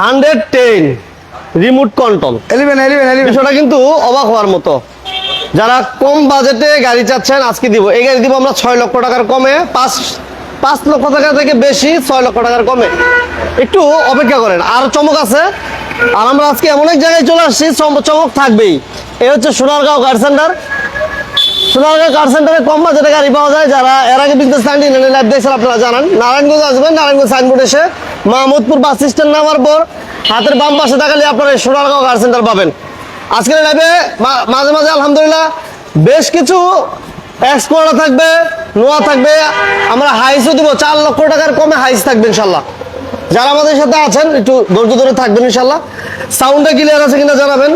Hundred ten remote control. Eleven eleven eleven বিষয়টা কিন্তু অবাক হওয়ার মতো। যারা কম বাজেটে গাড়ি চাচ্ছেন আজকে দিব। এই গাড়ি দিব আমরা ছয় লক্ষ টাকার কমে পাঁচ পাঁচ লক্ষ টাকা থেকে বেশি ছয় লক্ষ টাকার কমে। একটু অপেক্ষা করেন। আর চমক আছে। আর আমরা আজকে এমন এক জায়গায় চলে আসছি চমক থাকবেই। এই হচ্ছে Sonargaon car centre. Sonargaon car সেন্টারে কম বাজেটে গাড়ি পাওয়া যায়, যারা এর আগে বিজনেস স্ট্যান্ড লাইভ দেখছেন আপনারা জানান। নারায়ণগঞ্জ আসবেন, নারায়ণগঞ্জ সাইনবোর্ড এসে মাহমুদপুর বাস স্ট্যান্ড নামার পর হাতের বাম পাশে তাকালে আপনারা সোনারগাঁও কার সেন্টার পাবেন। আজকের লাইভে মাঝে মাঝে আলহামদুলিল্লাহ বেশ কিছু এক্সকোরা থাকবে নোয়া থাকবে, আমরা হাইসও দিব, চার লক্ষ টাকার কমে হাইস থাকবে ইনশাল্লাহ। যারা আমাদের সাথে আছেন, একটু ধৈর্য ধরে থাকবেন ইনশাল্লাহ। সাউন্ডটা ক্লিয়ার আছে কিনা জানাবেন।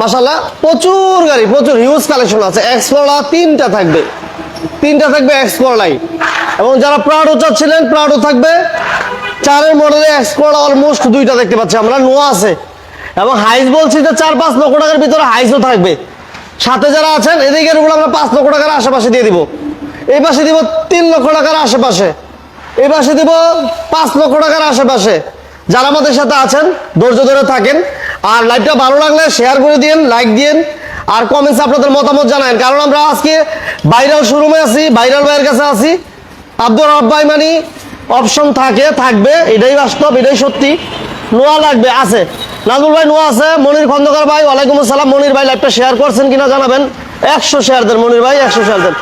মাশাল্লাহ প্রচুর গাড়ি, প্রচুর হিউজ কালেকশন আছে। এক্সপ্লোরা তিনটা থাকবে। তিনটা থাকবে এক্সপ্লোরাই এবং যারা প্রাউডও চাচ্ছিলেন প্রাউডও থাকবে। চারের মডেলে এক্সপ্লোরা অলমোস্ট দুইটা দেখতে পাচ্ছি আমরা, নোয়া আছে। এবং হাইস বলছি যে চার পাঁচ লক্ষ টাকার ভিতরে হাইসও থাকবে। সাথে যারা আছেন, এদিকের উপর আমরা পাঁচ লক্ষ টাকার আশেপাশে দিয়ে দিব। এই পাশে দিব তিন লক্ষ টাকার আশেপাশে। এই পাশে দিব পাঁচ লক্ষ টাকার আশেপাশে। যারা আমাদের সাথে আছেন, ধৈর্য ধরে থাকেন। আর লাইভটা ভালো লাগলে শেয়ার করে দিন লাইক দিন আর কমেন্টস আপনাদের মতামত জানান কারণ আমরা আজকে ভাইরাল শোরুমে আছি ভাইরাল ভাইয়ের কাছে আছি। আব্দুর রব্বাই মানি অপশন থাকে, থাকবে, এটাই বাস্তব, এটাই সত্যি। নোয়া লাগবে, আছে। নাজমুল ভাই নোয়া আছে, মনির খন্দকার ভাই, ওয়ালাইকুম আসসালাম। মনির ভাই লাইভটা শেয়ার করছেন কিনা জানাবেন। একশো শেয়ার দেন, মনির ভাই, একশো শেয়ার দেন।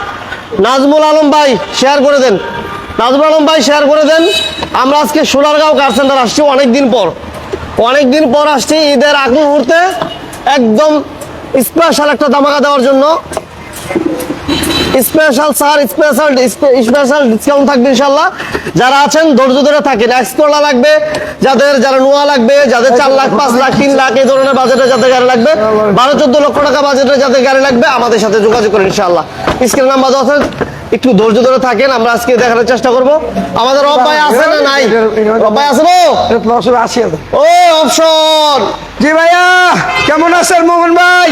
নাজমুল আলম ভাই শেয়ার করে দেন। নাজমুল আলম ভাই শেয়ার করে দেন। আমরা আজকে সোনারগাঁও কার সেন্টার আসছি অনেক দিন পর। অনেক দিন পর আসছি ঈদের আগ মুহূর্তে একদম স্পেশাল একটা ধামাকা দেওয়ার জন্য। Special sir special special discount থাকবে ইনশাল্লাহ যারা আছেন, ধৈর্য ধরে থাকেন। এক্সকোলা লাগবে, যাদের, যারা নোয়া লাগবে, যাদের চার লাখ, পাঁচ লাখ, তিন লাখ, এই ধরনের বাজেটে যাদের গাড়ি লাগবে, বারো, চোদ্দ লক্ষ টাকা বাজেটে যাদের গাড়ি লাগবে, আমাদের সাথে যোগাযোগ করেন ইনশাল্লাহ স্ক্রিন নাম্বার আছে একটু ধৈর্য ধরে থাকেন আমরা আজকে দেখানোর চেষ্টা করব। আমাদের অপায় আছে না নাই? আছে? নশো আশি হাজার ও অপশন। জি ভাইয়া কেমন আছেন মোহন ভাই?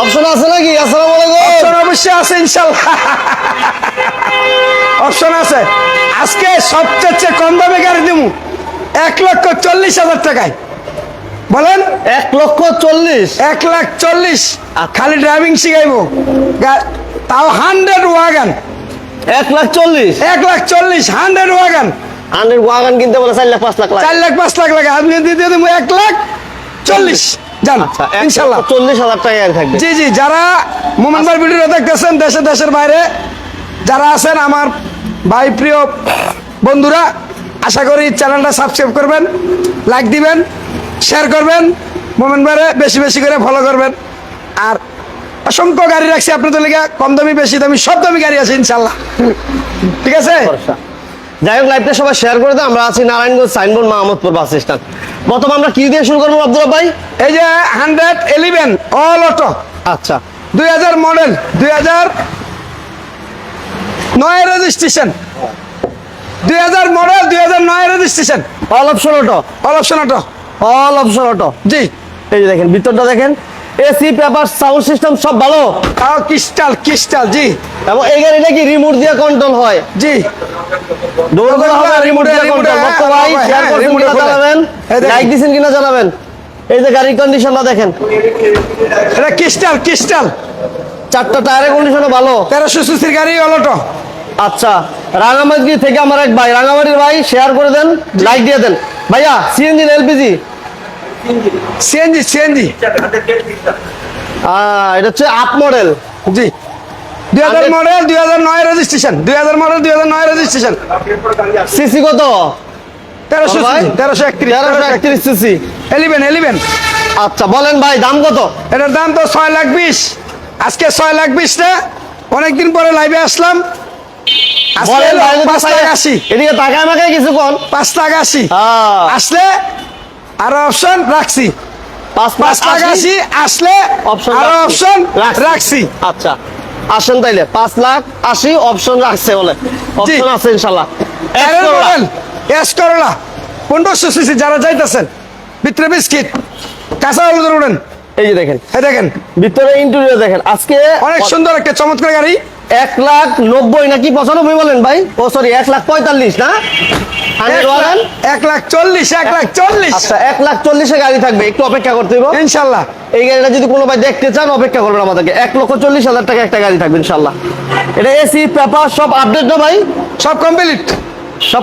অপশন আছে নাকি? আসসালামু আলাইকুম। অপশন অবশ্যই আছে ইনশাল্লাহ। অপশন আছে। আজকে সবচেয়ে কম দামে গাড়ি দেবো এক লক্ষ চল্লিশ হাজার টাকায়। বলেন? এক লক্ষ চল্লিশ? এক লাখ চল্লিশ। খালি ড্রাইভিং শিখাইবো। তাও হান্ড্রেড ওয়াগান এক লাখ চল্লিশ। এক লাখ চল্লিশ হান্ড্রেড ওয়াগান হান্ড্রেড ওয়াগান কিনতে বলে চার লাখ পাঁচ লাখ চার লাখ পাঁচ লাখ লাগে। আপনি দিয়ে দেবো এক লাখ চল্লিশ। আচ্ছা ইনশাল্লাহ। চল্লিশ হাজার টাকা থাকবে। জি জি যারা মোমেন ভাই ভিডিও দেখতেছেন দেশে দেশের বাইরে যারা আছেন আমার ভাই প্রিয় বন্ধুরা আশা করি চ্যানেলটা সাবস্ক্রাইব করবেন লাইক দিবেন শেয়ার করবেন মোমেন ভাইরে বেশি বেশি করে ফলো করবেন। আর অসংখ্য গাড়ি রাখছি আপনাদের লেগে কম দামি বেশি দামি সব দামি গাড়ি আছে ইনশাল্লাহ ঠিক আছে? যাই হোক লাইভটা সবাই শেয়ার করে দেন আমরা আছি Narayanganj signboard Mahmudpur bus stand. প্রথম আমরা কি দিয়ে শুরু করব আব্দুল ভাই এই যে হান্ড্রেড এলিভেন অল অটো আচ্ছা। দুই হাজার মডেল দুই হাজার নয় রেজিস্ট্রেশন দুই হাজার মডেল দুই হাজার নয় registration all option auto all option auto all option auto জি। এই যে দেখেন ভিতরটা দেখেন। এসি পেপার সাউন্ড সিস্টেম সব ভালো? ক্রিস্টাল ক্রিস্টাল জি। এবং এই গাড়িটা কি রিমোট দিয়ে কন্ট্রোল হয়? জি। দৌড় করা হবে রিমোট দিয়ে কন্ট্রোল ভক্ত ভাই শেয়ার করছেন কিনা জানাবেন এই লাইক দিছেন কিনা জানাবেন। এই যে গাড়ির কন্ডিশনটা দেখেন। এটা ক্রিস্টাল ক্রিস্টাল। চারটা টায়ারের কন্ডিশনও ভালো। তেরোশো সিসির গাড়ি অল অটো আচ্ছা রাঙামাটি থেকে আমার এক ভাই রাঙামাটির ভাই শেয়ার করে দেন লাইক দিয়ে দেন। ভাইয়া সিএনজি এলপিজি সিএনজি সিএনজি। এটা হচ্ছে আপ মডেল। জি। দুই হাজার মডেল দুই হাজার নয় রেজিস্ট্রেশন। দুই হাজার মডেল দুই হাজার নয় রেজিস্ট্রেশন। সিসি কত? তেরোশো? তেরোশো একত্রিশ তেরোশো একত্রিশ সিসি। Eleven eleven. আচ্ছা বলেন ভাই দাম কত? এটার দাম তো ছয় লাখ বিশ। আজকে ছয় লাখ বিশটা অনেকদিন পরে লাইভে আসলাম। যদি পাঁচ লাখ আশি। এদিকে তাকায় মাকায় কিছু কোন পাঁচ লাখ আশি। হ্যাঁ, আসলে আরও অপশন রাখছি। পাঁচ পাঁচ লাখ আশি আসলে আরও অপশন রাখছি। আচ্ছা আসেন তাইলে। পাঁচ লাখ আশি অপশন রাখছে বলে। অপশন আছে ইনশাল্লাহ টায়ারের এস করলা পনেরোশো সিসি যারা যাইতেছেন ভিতরে বিস্কিট কাঁচা হলুদের উড়েন এই যে দেখেন। এই দেখেন। ভিতরে ইন্টেরিয়র দেখেন। আজকে অনেক সুন্দর একটা চমৎকার গাড়ি। এক লাখ নব্বই নাকি পঁচানব্বই বলেন ভাই? ও সরি এক লাখ পঁয়তাল্লিশ না? এক লাখ- চল্লিশ এক লাখ চল্লিশ। আচ্ছা এক লাখ চল্লিশে গাড়ি থাকবে একটু অপেক্ষা করতে হবে ইনশাল্লাহ। এই গাড়িটা যদি কোনো ভাই দেখতে চান অপেক্ষা করবেন আমাদেরকে। এক লক্ষ চল্লিশ হাজার টাকা একটা গাড়ি থাকবে ইনশাল্লাহ। এটা এসি পেপার সব আপডেট না ভাই? সব কমপ্লিট সব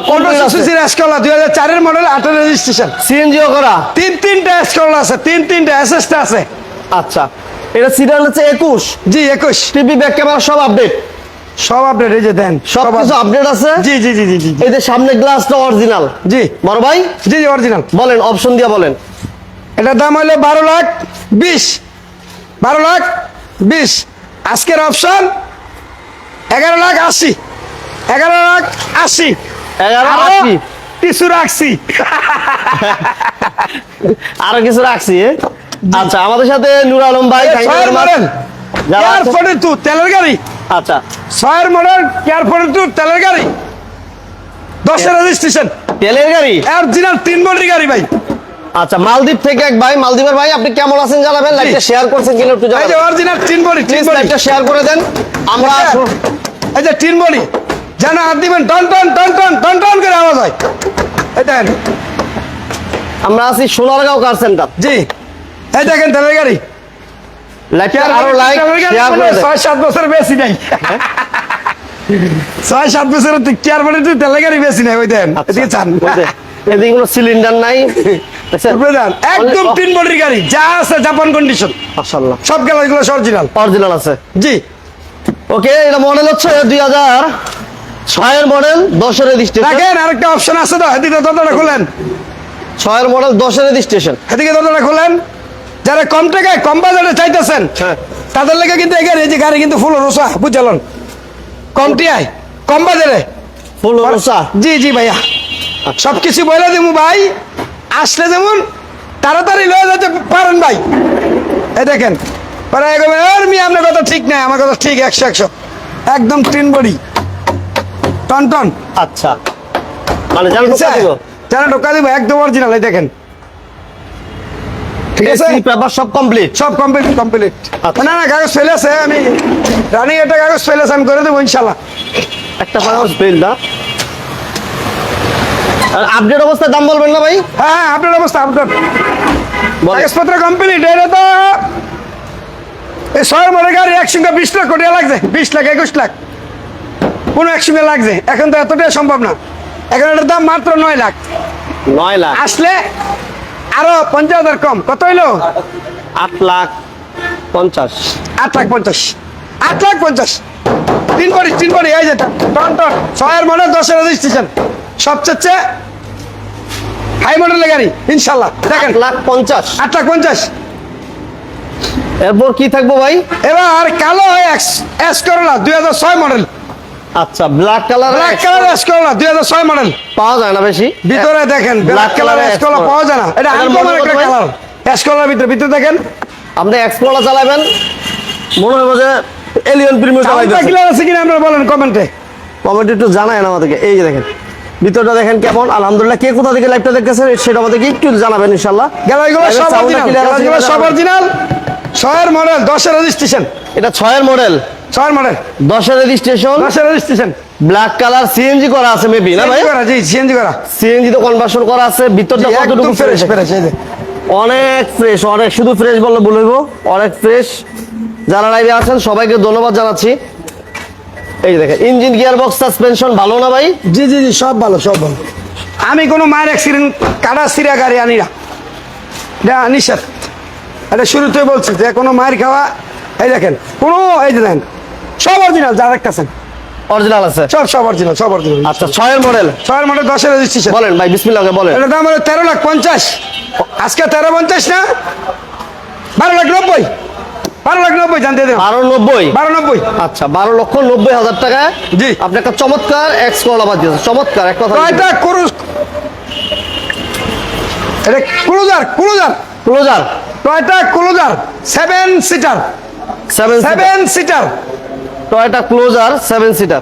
চারের মডেল আঠারো রেজিস্ট্রেশন সিএনজিও করা? তিন তিনটা এসকলা আছে তিন তিনটা এসএসটা আছে। আচ্ছা। এটা সিরিয়াল হচ্ছে একুশ? জি একুশ। টিভি ব্যাক ক্যামেরা সব আপডেট সব আপডেট এই যে দেন সব কিছু আপডেট আছে? জি জি জি জি জি এই যে সামনে গ্লাসটা অরিজিনাল জি। বড় ভাই? জি জি অরিজিনাল বলেন অপশন দিয়ে বলেন। এটার দাম হলো বারো লাখ বিশ। বারো লাখ বিশ। আজকের অপশন এগারো লাখ আশি। এগারো লাখ আশি। এগারো আশি। কিছু রাখছি। আরও কিছু রাখছি আচ্ছা আমাদের সাথে নুর আলম ভাই যারা কেয়ার আছে- তেলের গাড়ি। আচ্ছা। ছয়ের মডেল কেয়ার ফোর্টি টু তেলের গাড়ি। দশের রেজিস্ট্রেশন তেলের গাড়ি? অরিজিনাল তিন বডির গাড়ি ভাই। আচ্ছা মালদ্বীপ থেকে এক ভাই মালদ্বীপের ভাই আপনি কেমন আছেন জানাবেন? লাইভটা শেয়ার করছেন কিনা একটু এই যে জানাবেন? অরিজিনাল তিন বডি তিন বডি। লাইভটা শেয়ার করে দেন। আমরা এই যে তিন বডি যেন হাত দিবেন টন টন টন টন টন টন করে আওয়াজ হয়। এই দেখেন। আমরা আছি সোনারগাঁও কার সেন্টার জি। এই দেখেন তেলের গাড়ি। আরও লাইক শেয়ার মানে করে দেন ছয় সাত বছর বেশি নাই। ছয় সাত বছর কেয়ার বডি তুই তেলের গাড়ি বেশি নাই ওই দেন। এদিকে চান। এদিকে কোনো সিলিন্ডার নাই। দেন। একদম তিন বডির গাড়ি যা আছে জাপান কন্ডিশন মাশাআল্লাহ। সব গ্যালারিগুলো অরিজিনাল অরিজিনাল আছে। জি। ওকে এটা মডেল হচ্ছে দুই হাজার ছয়ের মডেল দশের রেজিস্ট্রেশন দেখেন আরেকটা অপশন আছে তো এদিকে দরজাটা খুলেন। ছয়ের মডেল দশের রেজিস্ট্রেশন এদিকে দরজাটা খুলেন। যারা কম টাকায় কম বাজারে চাইতেছেন হ্যাঁ। তাদের লেগে কিন্তু এই গাড়ি এই যে গাড়ি কিন্তু ফুল রোসা বুঝলেন? কম টিয়ায় কম বাজারে। ফুল রোসা জি জি ভাইয়া। সব কিছু বলে দেবো ভাই। আসলে যেমন তাড়াতাড়ি লয়ে যেতে পারেন ভাই। এই দেখেন পরে আর মি আপনার কথা ঠিক নাই আমার কথা ঠিক একশো একশো। একদম ট্রেন বডি। Ton ton. আচ্ছা। মানে জানো ঢোকা দিব একদম অরিজিনাল এই দেখেন। ঠিক আছে? পেপার সব কমপ্লিট সব কমপ্লিট কমপ্লিট আচ্ছা। না না কাগজ ফেলে আছে আমি রানিং একটা কাগজ ফেলে আছে আমি করে দেবো ইনশাল্লাহ একটা বিল না আপডেট দাম বলবেন না ভাই? হ্যাঁ হ্যাঁ আপনার অবস্থা। কাগজপত্র কমপ্লিট এটা তো এই শহর মনে গাড়ি একসঙ্গে বিশ লাখ কোটি লাগছে বিশ লাখ একুশ লাখ। কোনো একসঙ্গে লাগছে এখন তো এতটাই সম্ভব না। এখন এটার দাম মাত্র নয় লাখ। নয় লাখ। আসলে আরও পঞ্চাশ হাজার কম। কত হইল? আট লাখ পঞ্চাশ। আট লাখ পঞ্চাশ। আট লাখ পঞ্চাশ। তিন কোটি তিন কোটি এই যে টন টন। ছয়ের মডেল দশের রেজিস্ট্রেশন সবচেয়ে হাই মডেলের গাড়ি ইনশাল্লাহ দেখেন। লাখ পঞ্চাশ। আট লাখ পঞ্চাশ। এরপর কি থাকব ভাই? এবার কালো এক্স এস করলা দুই হাজার ছয় মডেল আচ্ছা black colour black colour X Corolla দুই হাজার ছয় মডেল। পাওয়া যায় না বেশি? ভিতরে দেখেন black colour colour X Corolla Explorer। পাওয়া যায় না। এটা আনকমন একটা কালার এস করলার ভিতরে ভিতরে দেখেন। আপনি এক্সপ্লোরা চালাবেন। মনে হবে যে এলিয়ন প্রিমিয়ার সাউন্ডটা চালাইতেছেন ক্লিয়ার আছে কিনা আপনারা বলেন কমেন্টে কমেন্ট একটু জানায়েন আমাদেরকে। এই যে দেখেন ভিতরটা দেখেন কেমন। আলহামদুলিল্লাহ কে কোথা থেকে লাইভটা দেখতেছেন সেটা আমাদেরকে একটু জানাবেন ইনশাল্লাহ গ্যালারিগুলো এর সব অরিজিনাল গ্যালারিগুলো সব। অরিজিনাল ছয়ের মডেল দশের রেজিস্ট্রেশন এটা ছয়ের মডেল ছয়ের মডেল দশের রেজিস্ট্রেশন দশের রেজিস্ট্রেশন ব্ল্যাক কালার সিএনজি করা আছে মেবি না ভাই? করা জি সিএনজি করা। সিএনজি তো কনভার্সন করা আছে ভিতরটা কতটুকু ফ্রেশ ফ্রেশ অনেক ফ্রেশ অনেক শুধু ফ্রেশ বললে ভুল হইব। অনেক ফ্রেশ যারা লাইভে আছেন সবাইকে ধন্যবাদ জানাচ্ছি। এই দেখেন ইঞ্জিন গিয়ার বক্স সাসপেনশন ভালো না ভাই? জি জি জি সব ভালো সব ভালো। আমি কোনো মায়ের অ্যাক্সিডেন্ট কাটা সিরা গাড়ি আনি না। এটা নিষেধ। এটা শুরুতে বলছি যে কোনো মায়ের খাওয়া এই দেখেন কোনো এই দেখেন সব অরিজিনাল যা দেখতেছেন। অরিজিনাল আছে? সব সব অরিজিনাল সব অরিজিনাল। আচ্ছা ছয়ের মডেল ছয়ের মডেল দশের রেজিস্ট্রেশন বলেন ভাই বিসমিল্লাহ বলেন। এটার দাম হলো তেরো লাখ পঞ্চাশ। আজকে তেরো পঞ্চাশ না? বারো লাখ নব্বই। বারো লাখ নব্বই জানতে দেন বারো নব্বই? বারো নব্বই। আচ্ছা বারো লক্ষ নব্বই হাজার টাকায় জি। আপনি একটা চমৎকার এক্স করলা বাদ দিয়েছেন। চমৎকার এক কথা এটা ক্রুজ। এটা cruiser cruiser cruiser? Toyota cruiser seven seater seven seater Toyota cruiser seven seater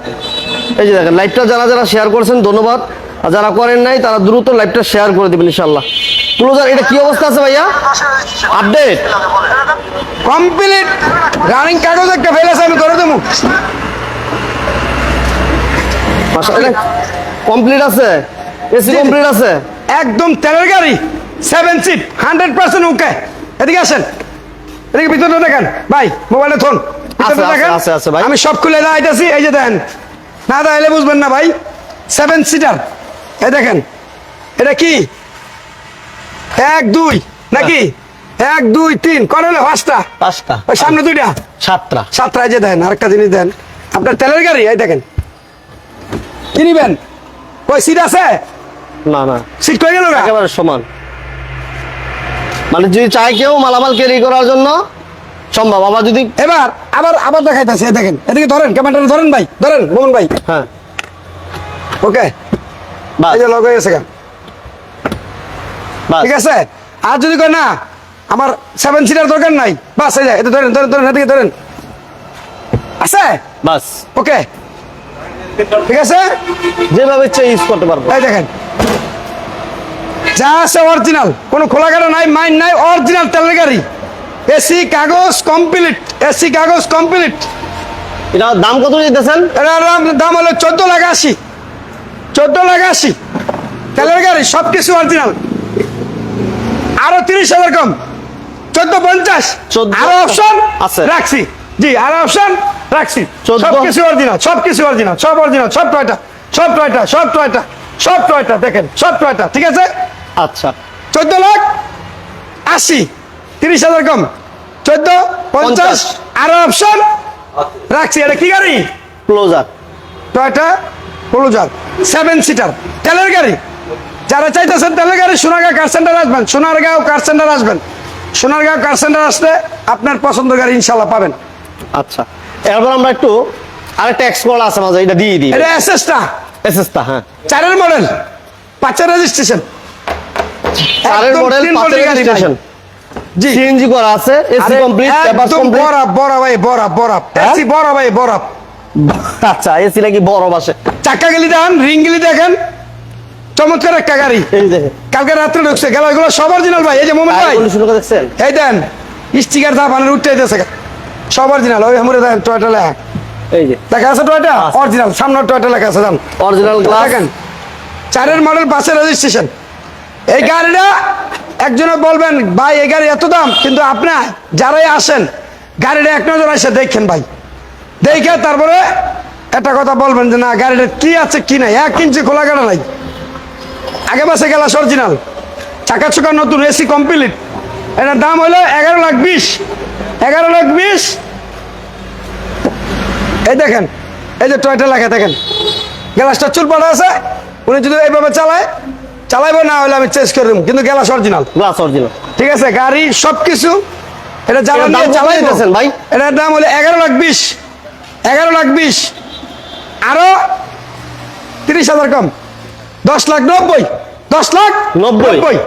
এই যে দেখেন লাইভটা যারা যারা শেয়ার করেছেন ধন্যবাদ। আর যারা করেন নাই তারা দ্রুত লাইভটা শেয়ার করে দেবেন ইনশাল্লাহ ক্লোজার এটা কি অবস্থা আছে ভাইয়া? আপডেট কমপ্লিট রানিং কাগজ একটা ফেলেছে আমি করে দেবো। কমপ্লিট আছে? এসি। কমপ্লিট আছে? একদম তেলের গাড়ি seven seat hundred percent okay এদিকে আসেন। এদিকে ভিতরে দেখেন। ভাই মোবাইলে থন আমি সব খুলে দাঁড়াইতেছি এই যে দেখেন না দাঁড়াইলে বুঝবেন না ভাই। সেভেন সিটার এই দেখেন এটা কি? এক দুই নাকি? এক দুই তিন করেন পাঁচটা? পাঁচটা। ওই সামনে দুইটা? সাতটা। সাতটা যে দেন আরেকটা জিনিস দেন। আপনার তেলের গাড়ি এই দেখেন। কি নিবেন? ওই সিট আছে? না না। সিট কয়ে গেল একেবারে সমান। মানে যদি চাই কেউ মালামাল ক্যারি করার জন্য সম্ভব আবার যদি এবার আবার আবার দেখাইতেছে দেখেন এদিকে ধরেন ক্যামেরাটা ধরেন ভাই ধরেন মোহন ভাই। হ্যাঁ। ওকে? এই যে লগ হয়ে গেছে ঠিক আছে? আর যদি কয় না আমার সেভেন সিটার দরকার নাই বাস এই যে এটা ধরেন ধরেন ধরেন এদিকে ধরেন। আছে? বাস। ওকে? ঠিক আছে? যেভাবে ইচ্ছে ইউজ করতে পারব। এই দেখেন। যা আছে অরিজিনাল কোনো খোলা কাটা নাই মাইন নাই অরিজিনাল তেলের গাড়ি। এসি কাগজ কমপ্লিট এসি কাগজ কমপ্লিট এটা দাম কত দিতেছেন এটার দাম- হলো চোদ্দ লাখ আশি। চোদ্দ লাখ আশি। তেলের গাড়ি সব কিছু অরিজিনাল আরও তিরিশ হাজার কম। চোদ্দ পঞ্চাশ। 14 আরও অপশন আছে। রাখছি। জি আরও অপশন রাখছি। 14 সব কিছু অরিজিনাল সব কিছু অরিজিনাল সব অরিজিনাল সব টয়টা সব টয়টা সব টয়টা সব টয়টা দেখেন সব টয়টা ঠিক আছে? আচ্ছা। চোদ্দ লাখ আশি। তিরিশ হাজার কম। চোদ্দ পঞ্চাশ 50 আরও অপশন রাখছি এটা কি গাড়ি? Cruiser Toyota cruiser seven seater তেলের গাড়ি। যারা চাইতেছেন তেলের গাড়ি সোনারগাঁও কার সেন্টার আসবেন। সোনারগাঁও কার সেন্টার আসবেন। সোনারগাঁও কার সেন্টার আসলে আপনার পছন্দ গাড়ি ইনশাল্লাহ পাবেন। আচ্ছা। এরপর আমরা একটু আরেকটা এক্সপোর্ট আছে মাঝে এটা দিয়ে দিই। এটা এসএসটা এসএসটা হ্যাঁ। চারের মডেল পাঁচের রেজিস্ট্রেশন চারের মডেল পাঁচের রেজিস্ট্রেশন সিএনজি করা আছে এসি কমপ্লিট একদম কমপ্লিট বরাব বড় ভাই বরাব বরাব? এসি বড় ভাই বরাব আচ্ছা এসি নাকি বড় বাসে চাক্কা গেলি দেখেন রিং গেলি দেখেন। চমৎকার একটা গাড়ি। কালকে রাত্রে ঢুকছে গেল এগুলো সব অরিজিনাল ভাই। এই যে মোমেন ভাই। এই দেন স্টিকার দা বানার উঠতে যেতেছে সব অরিজিনাল ওই হামরে দেন টয়টা লেখা। এই যে। দেখা আছে টয়টা অরিজিনাল সামনের টয়টা লেখা আছে জান। অরিজিনাল গ্লাস দেখেন চারের মডেল বাসের রেজিস্ট্রেশন এই গাড়িটা একজনে বলবেন, ভাই, এই গাড়ি এত দাম, কিন্তু আপনার যারাই আসেন গাড়িটা এক নজর এসে দেখেন ভাই। দেখে তারপরে একটা কথা বলবেন যে, না, গাড়িটা কি আছে, কি নাই? এক ইঞ্চি খোলা কাটা নাই। আগে বাসে গেলাস অরিজিনাল চাকা চুকা নতুন এসি কমপ্লিট এটার দাম হলো এগারো লাখ বিশ। এগারো লাখ বিশ। এই দেখেন, এই যে টয়টা লেখা, দেখেন। গ্লাসটা চুল পাড়া আছে, উনি যদি এইভাবে চালায় চালাইবো না হলে আমি চেঞ্জ করে দেবো। কিন্তু গ্লাস অরিজিনাল। Glass original. ঠিক আছে? গাড়ি সবকিছু। এটা জ্বালানি দিয়ে দিতেছেন ভাই? এটার দাম হলো এগারো লাখ বিশ। এগারো লাখ বিশ। আরও তিরিশ হাজার কম। দশ লাখ নব্বই। দশ লাখ নব্বই।